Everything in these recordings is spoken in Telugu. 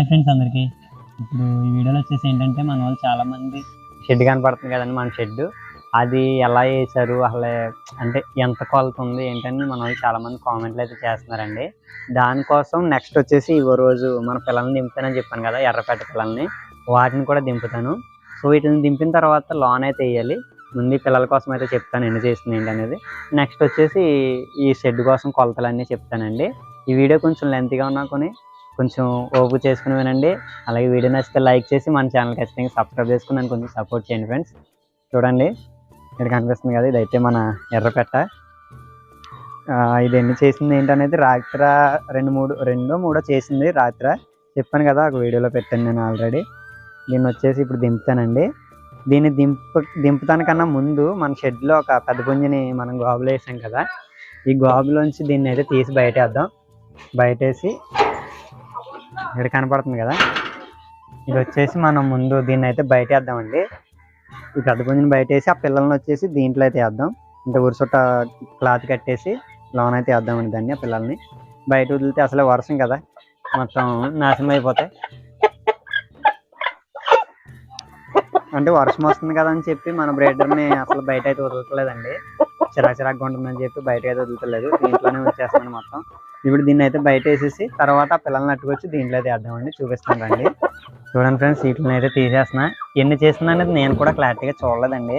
హాయ్ ఫ్రెండ్స్ అందరికీ. ఇప్పుడు ఈ వీడియోలో వచ్చేసి ఏంటంటే మన వాళ్ళు చాలామంది షెడ్ కనపడుతుంది కదండి మన షెడ్. అది ఎలా వేశారు అసలు అంటే ఎంత కొలత ఉంది ఏంటని మన వాళ్ళు చాలామంది కామెంట్లు అయితే చేస్తున్నారండి. దానికోసం నెక్స్ట్ వచ్చేసి ఇవో రోజు మన పిల్లల్ని దింపుతానని చెప్పాను కదా ఎర్రపేట పిల్లల్ని. వాటిని కూడా దింపుతాను. సో వీటిని దింపిన తర్వాత లోన్ అయితే వేయాలి. ముందు పిల్లల కోసం అయితే చెప్తాను ఎన్ని చేసింది ఏంటి అనేది. నెక్స్ట్ వచ్చేసి ఈ షెడ్ కోసం కొలతలన్నీ చెప్తానండి. ఈ వీడియో కొంచెం లెంత్గా ఉన్నా కొని కొంచెం ఓపు చేసుకుని వినండి అలాగే వీడియో నచ్చితే లైక్ చేసి మన ఛానల్ ఖచ్చితంగా సబ్స్క్రైబ్ చేసుకుని నన్ను కొంచెం సపోర్ట్ చేయండి ఫ్రెండ్స్. చూడండి ఇక్కడ కనిపిస్తుంది కదా ఇదైతే మన ఎర్రపెట్ట ఇది ఎన్ని చేసింది ఏంటనేది రాత్ర రెండు మూడు రెండో మూడో చేసింది రాత్ర. చెప్పాను కదా ఒక వీడియోలో పెట్టాను నేను ఆల్రెడీ దీన్ని వచ్చేసి ఇప్పుడు దింపుతానండి. దీన్ని దింపు దింపుతానికన్నా ముందు మన షెడ్లో ఒక పెద్ద పుంజిని మనం గోబులో వేసాం కదా ఈ గోబులోంచి దీన్ని అయితే తీసి బయటేద్దాం. బయటేసి ఇక్కడ కనపడుతుంది కదా? ఇది వచ్చేసి మనం ముందు దీన్ని అయితే బయట వేద్దామండి ఈ పెద్ద బయట వేసి ఆ పిల్లల్ని వచ్చేసి దీంట్లో అయితే వేద్దాం. అంటే ఉరుసుట క్లాత్ కట్టేసి లోన్ అయితే వేద్దామండి దాన్ని ఆ పిల్లల్ని. బయట వదిలితే అసలే వర్షం కదా? మొత్తం నాశనం అయిపోతాయి. అంటే వర్షం వస్తుంది కదా అని చెప్పి మన బ్రేడర్ని అసలు బయట అయితే వదలట్లేదండి చిరాచిరాగ్గా ఉంటుందని చెప్పి బయట అయితే వదులుతలేదు. దీంట్లోనే వచ్చేస్తుంది మొత్తం. ఇప్పుడు దీన్ని అయితే బయట వేసేసి తర్వాత పిల్లల్ని అట్టుకొచ్చి దీంట్లో అయితే వేద్దామండి చూపిస్తాను రండి. చూడండి ఫ్రెండ్స్ సీట్లను అయితే తీసేస్తున్నా. ఎన్ని చేస్తున్నా అనేది నేను కూడా క్లారిటీగా చూడలేదండి.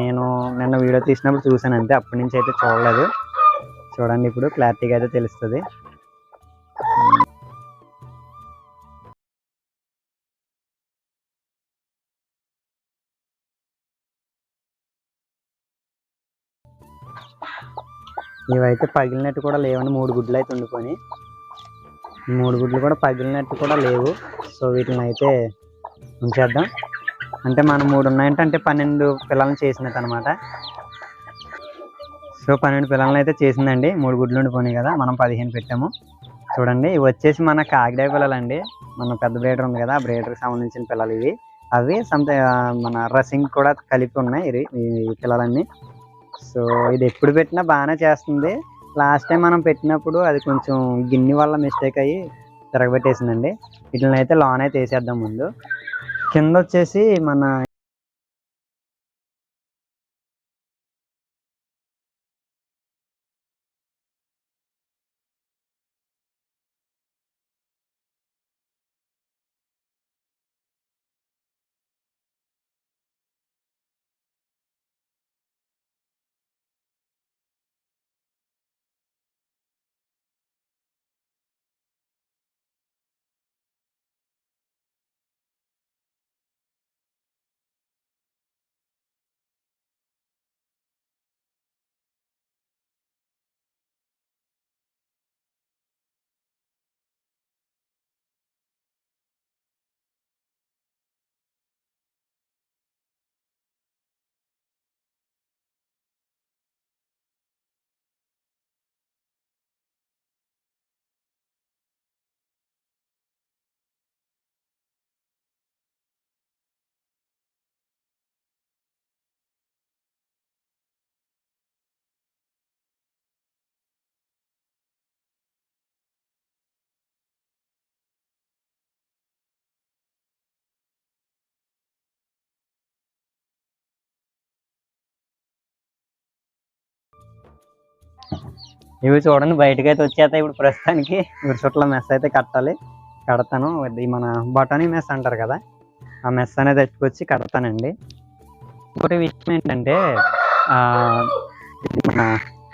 నేను నిన్న వీడియో తీసినప్పుడు చూసాను అంతే అప్పటి నుంచి అయితే చూడలేదు. చూడండి ఇప్పుడు క్లారిటీగా అయితే తెలుస్తుంది. ఇవైతే పగిలినట్టు కూడా లేవండి. మూడు గుడ్లు అయితే ఉండిపోయి మూడు గుడ్లు కూడా పగిలినట్టు కూడా లేవు. సో వీటిని అయితే ఉంచేద్దాం. అంటే మనం మూడు ఉన్నాయంటే అంటే పన్నెండు పిల్లల్ని చేసినట్టు అనమాట సో పన్నెండు పిల్లల్ని అయితే చేసిందండి. మూడు గుడ్లు ఉండిపోయినాయి కదా మనం పదిహేను పెట్టాము. చూడండి ఇవి వచ్చేసి మన కాకిడాయ పిల్లలండి. మన పెద్ద బ్రేడర్ ఉంది కదా ఆ బ్రేడర్కి సంబంధించిన పిల్లలు ఇవి. అవి సంత మన రసింగ్ కూడా కలిపి ఉన్నాయి. ఇవి- ఈ పిల్లలన్నీ. సో ఇది ఎప్పుడు పెట్టినా బాగానే చేస్తుంది. లాస్ట్ టైం మనం పెట్టినప్పుడు అది కొంచెం గిన్నె వల్ల మిస్టేక్ అయ్యి తిరగబెట్టేసిందండి. వీటిని అయితే లోన్ అయితే వేసేద్దాం ముందు. కింద వచ్చేసి మన ఇవి చూడండి బయటకు అయితే వచ్చేస్తాయి ఇప్పుడు ప్రస్తుతానికి. గురిచుట్ల మెస్ అయితే కట్టాలి. కడతాను. ఇది మన బటానీ మెస్ అంటారు కదా ఆ మెస్ అనేది తెచ్చుకొచ్చి కడతానండి. ఇంకోటి విషయం ఏంటంటే ఆ, మన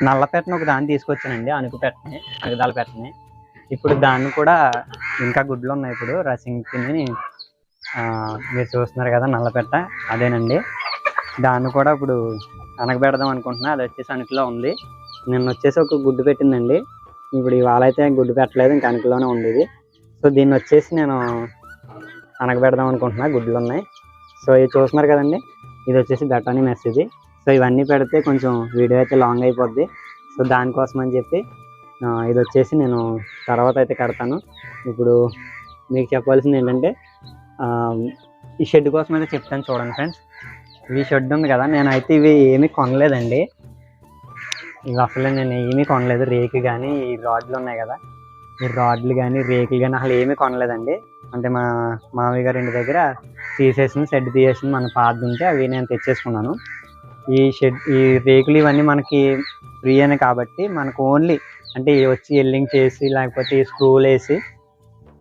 నల్లపెట్టని ఒక దాన్ని తీసుకొచ్చానండి అనుకు పెట్టని అగదాల పెట్టని. ఇప్పుడు దాన్ని కూడా ఇంకా గుడ్లు ఉన్నాయి ఇప్పుడు రసింగ్ తిని మీరు చూస్తున్నారు కదా నల్లపెట్ట అదేనండి. దాన్ని కూడా ఇప్పుడు అనగబెడదాం అనుకుంటున్నా అది వచ్చేసి అణుకులో ఉంది. నిన్న వచ్చేసి ఒక గుడ్డు పెట్టిందండి. ఇప్పుడు ఇవాళ అయితే గుడ్డు పెట్టలేదు ఇంకా అణుకులోనే ఉంది ఇది సో దీన్ని వచ్చేసి నేను అనగబెడదాం అనుకుంటున్నా గుడ్లు ఉన్నాయి. సో ఇది చూస్తున్నారు కదండి ఇది వచ్చేసి బెటానీ మెస్ ఇది. సో ఇవన్నీ పెడితే కొంచెం వీడియో అయితే లాంగ్ అయిపోద్ది. సో దానికోసం అని చెప్పి ఇది వచ్చేసి నేను తర్వాత అయితే కడతాను. ఇప్పుడు మీకు చెప్పాల్సింది ఏంటంటే ఈ షెడ్ కోసం అయితే చెప్తాను చూడండి ఫ్రెండ్స్. ఈ షెడ్ ఉంది కదా నేను అయితే ఇవి ఏమీ కొనలేదండి. ఇంకా అసలు నేను ఏమీ కొనలేదు. రేకు కానీ ఈ రాడ్లు ఉన్నాయి కదా. ఈ రాడ్లు కానీ రేకులు కానీ అసలు ఏమీ కొనలేదండి. అంటే మా మామయ్య గారి ఇంటి దగ్గర తీసేసింది షెడ్ తీసేసింది మన పాత ఉంటే అవి నేను తెచ్చేసుకున్నాను. ఈ షెడ్ ఈ రేకులు ఇవన్నీ మనకి ఫ్రీ అని కాబట్టి మనకు ఓన్లీ అంటే వచ్చి ఎల్లింగ్ చేసి లేకపోతే స్క్రూలు వేసి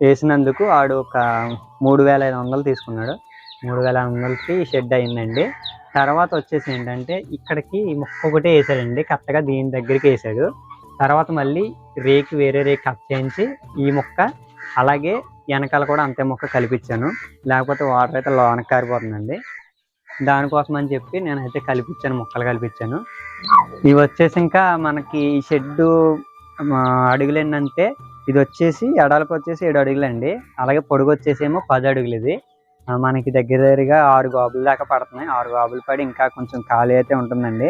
వేసినందుకు ఆడు ఒక మూడు వేల ఐదు వందలు తీసుకున్నాడు. మూడు వేల ఐదు వందలకి షెడ్ అయిందండి. తర్వాత వచ్చేసి ఏంటంటే ఇక్కడికి ముక్క ఒకటే వేసాడండి కరెక్ట్గా దీని దగ్గరికి వేసాడు. తర్వాత మళ్ళీ రేకు వేరే రేకు కట్ చేయించి ఈ ముక్క అలాగే వెనకాల కూడా అంతే ముక్క కలిపించాను. లేకపోతే వాటర్ అయితే లోనకి కారిపోతుందండి దానికోసం అని చెప్పి నేనైతే కలిపించాను ముక్కలు కలిపించాను. ఇవి వచ్చేసి ఇంకా మనకి ఈ షెడ్డు అడుగులు ఏంటంటే ఇది వచ్చేసి ఎడాలకు వచ్చేసి ఏడు అడుగులండి. అలాగే పొడుగు వచ్చేసి ఏమో పది అడుగులు ఇది. మనకి దగ్గర దగ్గరగా ఆరు గాబులు దాకా పడుతున్నాయి. ఆరు గాబులు పడి ఇంకా కొంచెం ఖాళీ అయితే ఉంటుందండి.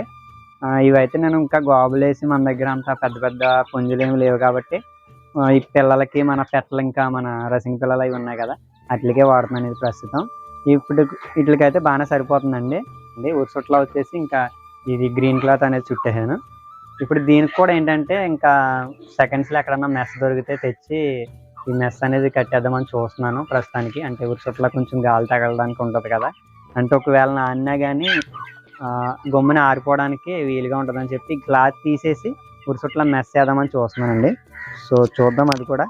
ఇవైతే నేను ఇంకా గాబులు వేసి మన దగ్గర అంత పెద్ద పెద్ద పుంజులు ఏమి లేవు కాబట్టి ఈ పిల్లలకి మన పెట్టలు ఇంకా మన రసింగ్ పిల్లలు అవి ఉన్నాయి కదా అట్లకే వాడుతున్నాను ఇది ప్రస్తుతం. ఇప్పుడు వీటికైతే బాగానే సరిపోతుందండి. అంటే ఉరుసుట్లో వచ్చేసి ఇంకా ఇది గ్రీన్ క్లాత్ అనేది చుట్టేసాను. ఇప్పుడు దీనికి కూడా ఏంటంటే ఇంకా సెకండ్స్లో ఎక్కడన్నా మెస్ దొరికితే తెచ్చి ఈ మెస్ అనేది కట్టేద్దామని చూస్తున్నాను ప్రస్తుతానికి. అంటే ఊరి ఉరుసుట్లా కొంచెం గాలి తగలడానికి ఉంటుంది కదా. అంటే ఒకవేళ నాన్నా కానీ గమ్మున ఆరిపోవడానికి వీలుగా ఉంటుందని చెప్పి గ్లాస్ తీసేసి ఊరి ఉరుసుట్లా మెస్ చేద్దామని చూస్తున్నానండి. సో చూద్దాం అది కూడా.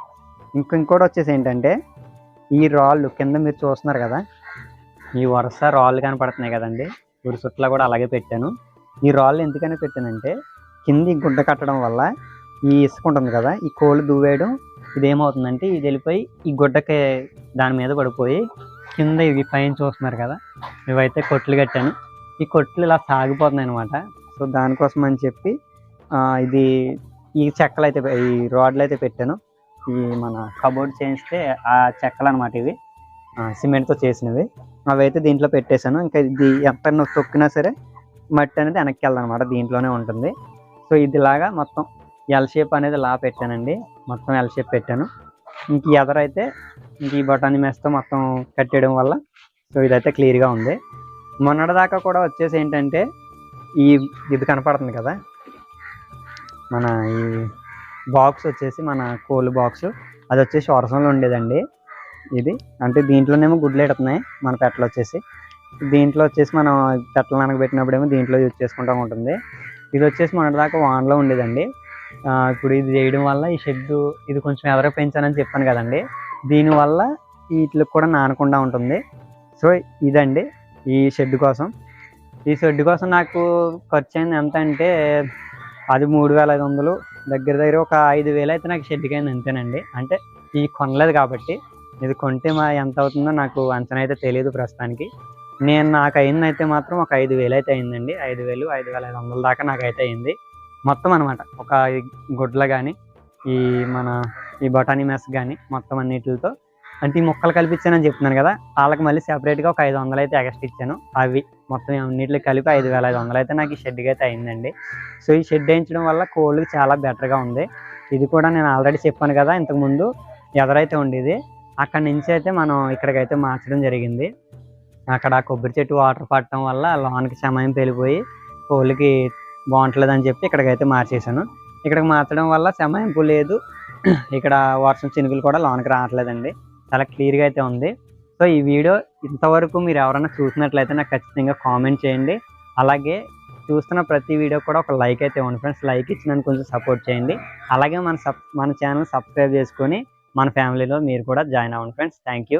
ఇంక ఇంకోటి వచ్చేసి ఏంటంటే ఈ రాళ్ళు కింద మీరు చూస్తున్నారు కదా. ఈ వరుస రాళ్ళు కనపడుతున్నాయి కదండి. ఉరుసుట్లా కూడా అలాగే పెట్టాను. ఈ రాళ్ళు ఎందుకని పెట్టానంటే కింద గుడ్డ కట్టడం వల్ల ఈ ఇసుక ఉంటుంది కదా ఈ కోళ్ళు దువ్వేయడం ఇది ఏమవుతుందంటే ఇది వెళ్ళిపోయి ఈ గుడ్డకి దాని మీద పడిపోయి కింద ఇవి పైన చూస్తున్నారు కదా ఇవైతే కొట్లు కట్టాను. ఈ కొట్లు ఇలా సాగిపోతున్నాయి అనమాట సో దానికోసం అని చెప్పి ఇది ఈ చెక్కలు అయితే ఈ రోడ్లు అయితే పెట్టాను. ఈ మన కబోర్డ్ చేయిస్తే ఆ చెక్కలు అనమాట ఇవి సిమెంట్తో చేసినవి. అవి అయితే దీంట్లో పెట్టేశాను. ఇంకా ఇది ఎంత తొక్కినా సరే మట్టి అనేది వెనక్కి వెళ్ళదనమాట దీంట్లోనే ఉంటుంది. సో ఇదిలాగా మొత్తం ఎల్ షేప్ అనేది లా పెట్టానండి. మొత్తం ఎల్ షేప్ పెట్టాను. ఇంక ఈ ఎదరైతే ఇంక ఈ బటానీ మెస్తో మొత్తం కట్టేయడం వల్ల సో ఇదైతే క్లియర్గా ఉంది. మొన్నటిదాకా కూడా వచ్చేసి ఏంటంటే ఈ ఇది కనపడుతుంది కదా? మన ఈ బాక్స్ వచ్చేసి మన కోల్ బాక్స్ అది వచ్చేసి వర్షంలో ఉండేదండి ఇది. అంటే దీంట్లోనేమో గుడ్లు ఎడుతున్నాయి మన పెట్టలు వచ్చేసి. దీంట్లో వచ్చేసి మనం పెట్టలు నానబెట్టినప్పుడేమో దీంట్లో యూజ్ చేసుకుంటూ ఉంటుంది. ఇది వచ్చేసి మొన్నటిదాకా వాన్లో ఉండేదండి. ఇప్పుడు ఇది చేయడం వల్ల ఈ షెడ్ ఇది కొంచెం ఎవరో పెంచానని చెప్పాను కదండి. దీనివల్ల వీటికి కూడా నానకుండా ఉంటుంది. సో ఇదండి ఈ షెడ్ కోసం. ఈ షెడ్ కోసం నాకు ఖర్చు అయింది ఎంత అంటే అది మూడు వేల ఐదు వందలు దగ్గర దగ్గర ఒక ఐదు వేలు అయితే నాకు షెడ్కి అయింది అంతేనండి. అంటే ఇది కొనలేదు కాబట్టి ఇది కొంటే మా ఎంత అవుతుందో నాకు అంచనా అయితే తెలియదు ప్రస్తుతానికి. నేను నాకు అయింది అయితే మాత్రం ఒక ఐదు వేలు అయితే అయిందండి. ఐదు వేలు ఐదు వేల ఐదు వందల దాకా నాకు అయితే అయింది. మొత్తం అనమాట ఒక గుడ్ల కానీ ఈ మన ఈ బొటానీ మెస్ కానీ మొత్తం అన్నిటితో. అంటే ఈ మొక్కలు కల్పించానని చెప్తున్నాను కదా వాళ్ళకి మళ్ళీ సెపరేట్గా ఒక ఐదు వందలు అయితే ఎగస్ట్ ఇచ్చాను. అవి మొత్తం అన్నిటికి కలిపి ఐదు వేల ఐదు వందలు అయితే నాకు ఈ షెడ్కి అయితే అయిందండి. సో ఈ షెడ్ వేయించడం వల్ల కోళ్ళకి చాలా బెటర్గా ఉంది. ఇది కూడా నేను ఆల్రెడీ చెప్పాను కదా ఇంతకుముందు ఎదరైతే ఉండేది అక్కడ నుంచి అయితే మనం ఇక్కడికైతే మార్చడం జరిగింది. అక్కడ కొబ్బరి చెట్టు వాటర్ పట్టడం వల్ల లోనికి సమయం పెళ్ళిపోయి కోళ్ళకి బాగుంటలేదు అని చెప్పి ఇక్కడికైతే మార్చేసాను ఇక్కడికి మార్చడం వల్ల సమయంపు లేదు. ఇక్కడ వర్షం చినుకులు కూడా లోనకి రావట్లేదండి. చాలా క్లియర్గా అయితే ఉంది. సో ఈ వీడియో ఇంతవరకు మీరు ఎవరైనా చూసినట్లయితే నాకు ఖచ్చితంగా కామెంట్ చేయండి. అలాగే చూస్తున్న ప్రతి వీడియో కూడా ఒక లైక్ అయితే ఇవ్వండి ఫ్రెండ్స్. లైక్ ఇచ్చి నన్ను కొంచెం సపోర్ట్ చేయండి. అలాగే మన సబ్ మన ఛానల్ సబ్స్క్రైబ్ చేసుకొని మన ఫ్యామిలీలో మీరు కూడా జాయిన్ అవ్వండి ఫ్రెండ్స్. Thank you.